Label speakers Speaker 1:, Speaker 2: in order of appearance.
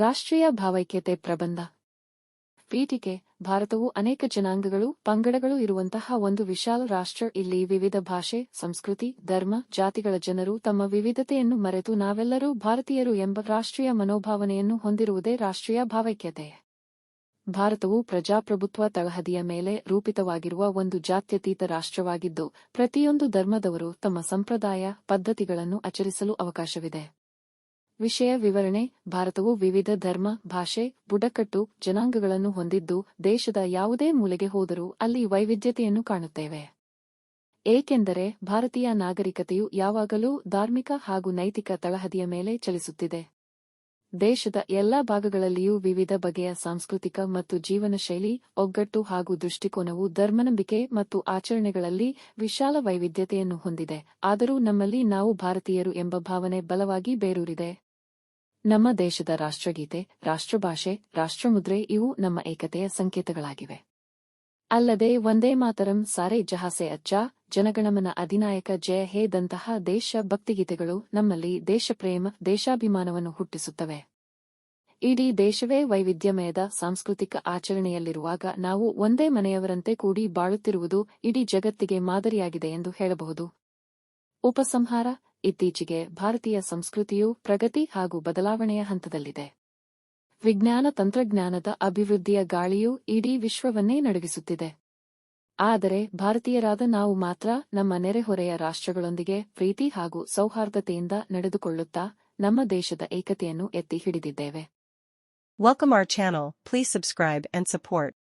Speaker 1: ರಾಷ್ಟ್ರೀಯ ಭಾವೈಕ್ಯತೆ ಪ್ರಬಂಧ. ಪೀಠಿಕೆ, ಭಾರತವು ಅನೇಕ ಜನಾಂಗಗಳು, ಪಂಗಡಗಳು ಇರುವಂತಹ ಒಂದು ವಿಶಾಲ ರಾಷ್ಟ್ರ. ಇಲ್ಲಿ ವಿವಿಧ ಭಾಷೆ, ಸಂಸ್ಕೃತಿ, ಧರ್ಮ, ಜಾತಿಗಳ ಜನರು ತಮ್ಮ ವಿವಿಧತೆಯನ್ನು ಮರೆತು ನಾವೆಲ್ಲರೂ ಭಾರತೀಯರು ಎಂಬ ರಾಷ್ಟ್ರೀಯ ಮನೋಭಾವನೆಯನ್ನು ಹೊಂದಿರುವುದೇ ರಾಷ್ಟ್ರೀಯ ಭಾವೈಕ್ಯತೆ. ಭಾರತವು ಪ್ರಜಾಪ್ರಭುತ್ವ ತಳಹದಿಯ ಮೇಲೆ ರೂಪಿತವಾಗಿರುವ ಒಂದು ಜಾತ್ಯತೀತ ರಾಷ್ಟ್ರವಾಗಿದ್ದು, ಪ್ರತಿಯೊಂದು ಧರ್ಮದವರು ತಮ್ಮ ಸಂಪ್ರದಾಯ, ಪದ್ಧತಿಗಳನ್ನು ಆಚರಿಸಲು ಅವಕಾಶವಿದೆ. ವಿಷಯ ವಿವರಣೆ, ಭಾರತವು ವಿವಿಧ ಧರ್ಮ, ಭಾಷೆ, ಬುಡಕಟ್ಟು, ಜನಾಂಗಗಳನ್ನು ಹೊಂದಿದ್ದು, ದೇಶದ ಯಾವುದೇ ಮೂಲೆಗೆ ಹೋದರೂ ಅಲ್ಲಿ ವೈವಿಧ್ಯತೆಯನ್ನು ಕಾಣುತ್ತೇವೆ. ಏಕೆಂದರೆ ಭಾರತೀಯ ನಾಗರಿಕತೆಯು ಯಾವಾಗಲೂ ಧಾರ್ಮಿಕ ಹಾಗೂ ನೈತಿಕ ತಳಹದಿಯ ಮೇಲೆ ಚಲಿಸುತ್ತಿದೆ. ದೇಶದ ಎಲ್ಲಾ ಭಾಗಗಳಲ್ಲಿಯೂ ವಿವಿಧ ಬಗೆಯ ಸಾಂಸ್ಕೃತಿಕ ಮತ್ತು ಜೀವನ ಶೈಲಿ ಒಗ್ಗಟ್ಟು ಹಾಗೂ ದೃಷ್ಟಿಕೋನವು ಧರ್ಮನಂಬಿಕೆ ಮತ್ತು ಆಚರಣೆಗಳಲ್ಲಿ ವಿಶಾಲ ವೈವಿಧ್ಯತೆಯನ್ನು ಹೊಂದಿದೆ. ಆದರೂ ನಮ್ಮಲ್ಲಿ ನಾವು ಭಾರತೀಯರು ಎಂಬ ಭಾವನೆ ಬಲವಾಗಿ ಬೇರೂರಿದೆ. ನಮ್ಮ ದೇಶದ ರಾಷ್ಟ್ರಗೀತೆ, ರಾಷ್ಟ್ರಭಾಷೆ, ರಾಷ್ಟ್ರಮುದ್ರೆ ಇವು ನಮ್ಮ ಏಕತೆಯ ಸಂಕೇತಗಳಾಗಿವೆ. ಅಲ್ಲದೆ ಒಂದೇ ಮಾತರಂ ಸಾರೆ ಜಹಾಸೆ ಅಚ್ಚ, ಜನಗಣಮನ ಅಧಿನಾಯಕ ಜಯ ಹೇ ದಂತಹ ದೇಶ ಭಕ್ತಿಗೀತೆಗಳು ನಮ್ಮಲ್ಲಿ ದೇಶಪ್ರೇಮ, ದೇಶಾಭಿಮಾನವನ್ನು ಹುಟ್ಟಿಸುತ್ತವೆ. ಇಡೀ ದೇಶವೇ ವೈವಿಧ್ಯಮಯದ ಸಾಂಸ್ಕೃತಿಕ ಆಚರಣೆಯಲ್ಲಿರುವಾಗ ನಾವು ಒಂದೇ ಮನೆಯವರಂತೆ ಕೂಡಿ ಬಾಳುತ್ತಿರುವುದು ಇಡೀ ಜಗತ್ತಿಗೆ ಮಾದರಿಯಾಗಿದೆ ಎಂದು ಹೇಳಬಹುದು. ಉಪಸಂಹಾರ ಇತ್ತೀಚೆಗೆ ಭಾರತೀಯ ಸಂಸ್ಕೃತಿಯು ಪ್ರಗತಿ ಹಾಗೂ ಬದಲಾವಣೆಯ ಹಂತದಲ್ಲಿದೆ. ವಿಜ್ಞಾನ ತಂತ್ರಜ್ಞಾನದ ಅಭಿವೃದ್ಧಿಯ ಗಾಳಿಯು ಇಡೀ ವಿಶ್ವವನ್ನೇ ನಡುಗಿಸುತ್ತಿದೆ. ಆದರೆ ಭಾರತೀಯರಾದ ನಾವು ಮಾತ್ರ ನಮ್ಮ ನೆರೆಹೊರೆಯ ರಾಷ್ಟ್ರಗಳೊಂದಿಗೆ ಪ್ರೀತಿ ಹಾಗೂ ಸೌಹಾರ್ದತೆಯಿಂದ ನಡೆದುಕೊಳ್ಳುತ್ತಾ ನಮ್ಮ ದೇಶದ ಏಕತೆಯನ್ನು ಎತ್ತಿ ಹಿಡಿದಿದ್ದೇವೆ.
Speaker 2: Welcome our channel, please subscribe and support.